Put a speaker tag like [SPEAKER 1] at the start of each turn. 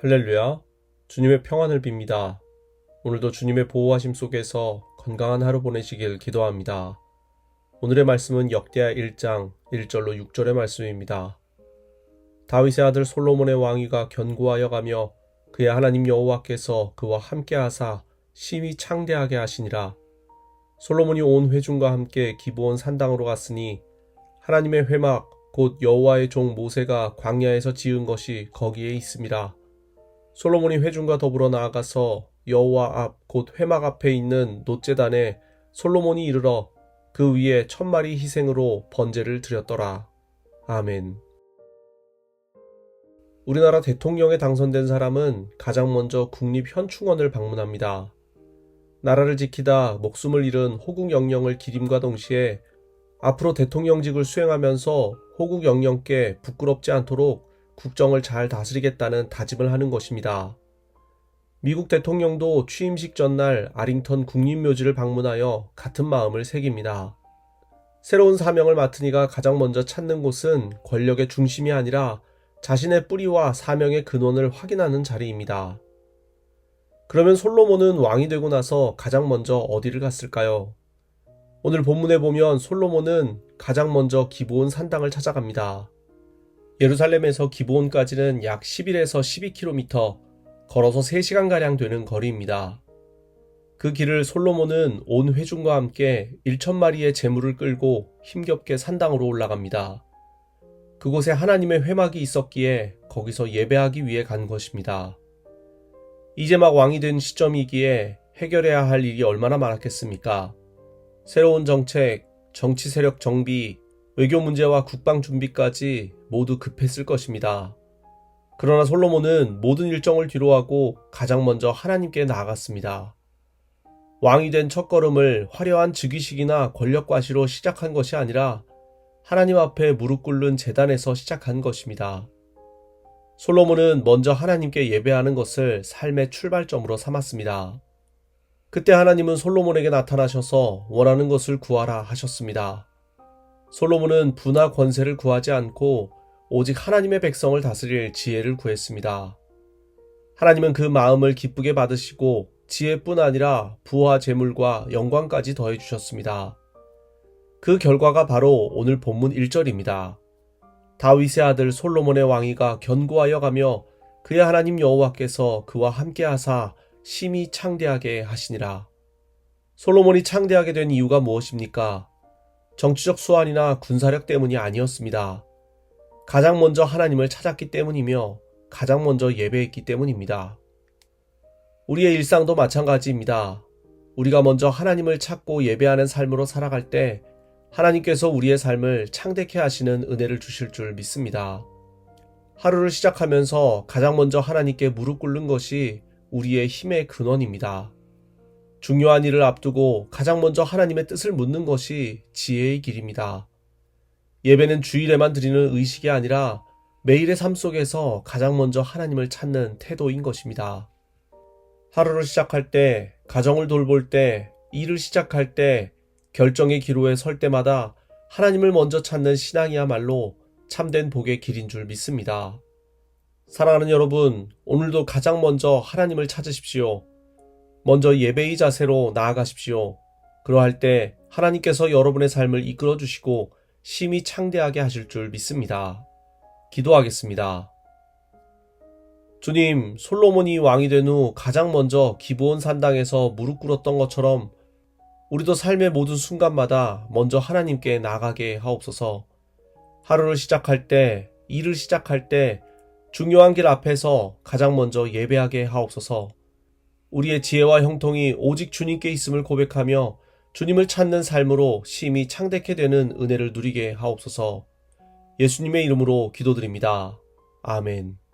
[SPEAKER 1] 할렐루야. 주님의 평안을 빕니다. 오늘도 주님의 보호하심 속에서 건강한 하루 보내시길 기도합니다. 오늘의 말씀은 역대하 1장 1절로 6절의 말씀입니다. 다윗의 아들 솔로몬의 왕위가 견고하여 가며 그의 하나님 여호와께서 그와 함께 하사 심히 창대하게 하시니라. 솔로몬이 온 회중과 함께 기브온 산당으로 갔으니 하나님의 회막 곧 여호와의 종 모세가 광야에서 지은 것이 거기에 있음이라. 솔로몬이 회중과 더불어 나아가서 여호와 앞 곧 회막 앞에 있는 노제단에 솔로몬이 이르러 그 위에 천 마리 희생으로 번제를 드렸더라. 아멘. 우리나라 대통령에 당선된 사람은 가장 먼저 국립현충원을 방문합니다. 나라를 지키다 목숨을 잃은 호국 영령을 기림과 동시에 앞으로 대통령직을 수행하면서 호국 영령께 부끄럽지 않도록 국정을 잘 다스리겠다는 다짐을 하는 것입니다. 미국 대통령도 취임식 전날 아링턴 국립묘지를 방문하여 같은 마음을 새깁니다. 새로운 사명을 맡으니가 가장 먼저 찾는 곳은 권력의 중심이 아니라 자신의 뿌리와 사명의 근원을 확인하는 자리입니다. 그러면 솔로몬은 왕이 되고 나서 가장 먼저 어디를 갔을까요? 오늘 본문에 보면 솔로몬은 가장 먼저 기브온 산당을 찾아갑니다. 예루살렘에서 기브온까지는 약 11에서 12km, 걸어서 3시간가량 되는 거리입니다. 그 길을 솔로몬은 온 회중과 함께 1천마리의 재물을 끌고 힘겹게 산당으로 올라갑니다. 그곳에 하나님의 회막이 있었기에 거기서 예배하기 위해 간 것입니다. 이제 막 왕이 된 시점이기에 해결해야 할 일이 얼마나 많았겠습니까? 새로운 정책, 정치 세력 정비, 외교 문제와 국방 준비까지 모두 급했을 것입니다. 그러나 솔로몬은 모든 일정을 뒤로하고 가장 먼저 하나님께 나아갔습니다. 왕이 된 첫걸음을 화려한 즉위식이나 권력 과시로 시작한 것이 아니라 하나님 앞에 무릎 꿇는 재단에서 시작한 것입니다. 솔로몬은 먼저 하나님께 예배하는 것을 삶의 출발점으로 삼았습니다. 그때 하나님은 솔로몬에게 나타나셔서 원하는 것을 구하라 하셨습니다. 솔로몬은 부나 권세를 구하지 않고 오직 하나님의 백성을 다스릴 지혜를 구했습니다. 하나님은 그 마음을 기쁘게 받으시고 지혜뿐 아니라 부와 재물과 영광까지 더해 주셨습니다. 그 결과가 바로 오늘 본문 1절입니다. 다윗의 아들 솔로몬의 왕위가 견고하여 가며 그의 하나님 여호와께서 그와 함께 하사 심히 창대하게 하시니라. 솔로몬이 창대하게 된 이유가 무엇입니까? 정치적 수완이나 군사력 때문이 아니었습니다. 가장 먼저 하나님을 찾았기 때문이며 가장 먼저 예배했기 때문입니다. 우리의 일상도 마찬가지입니다. 우리가 먼저 하나님을 찾고 예배하는 삶으로 살아갈 때 하나님께서 우리의 삶을 창대케 하시는 은혜를 주실 줄 믿습니다. 하루를 시작하면서 가장 먼저 하나님께 무릎 꿇는 것이 우리의 힘의 근원입니다. 중요한 일을 앞두고 가장 먼저 하나님의 뜻을 묻는 것이 지혜의 길입니다. 예배는 주일에만 드리는 의식이 아니라 매일의 삶 속에서 가장 먼저 하나님을 찾는 태도인 것입니다. 하루를 시작할 때, 가정을 돌볼 때, 일을 시작할 때, 결정의 기로에 설 때마다 하나님을 먼저 찾는 신앙이야말로 참된 복의 길인 줄 믿습니다. 사랑하는 여러분, 오늘도 가장 먼저 하나님을 찾으십시오. 먼저 예배의 자세로 나아가십시오. 그러할 때 하나님께서 여러분의 삶을 이끌어 주시고 심히 창대하게 하실 줄 믿습니다. 기도하겠습니다. 주님, 솔로몬이 왕이 된 후 가장 먼저 기브온 산당에서 무릎 꿇었던 것처럼 우리도 삶의 모든 순간마다 먼저 하나님께 나가게 하옵소서. 하루를 시작할 때, 일을 시작할 때, 중요한 길 앞에서 가장 먼저 예배하게 하옵소서. 우리의 지혜와 형통이 오직 주님께 있음을 고백하며 주님을 찾는 삶으로 심히 창대케 되는 은혜를 누리게 하옵소서. 예수님의 이름으로 기도드립니다. 아멘.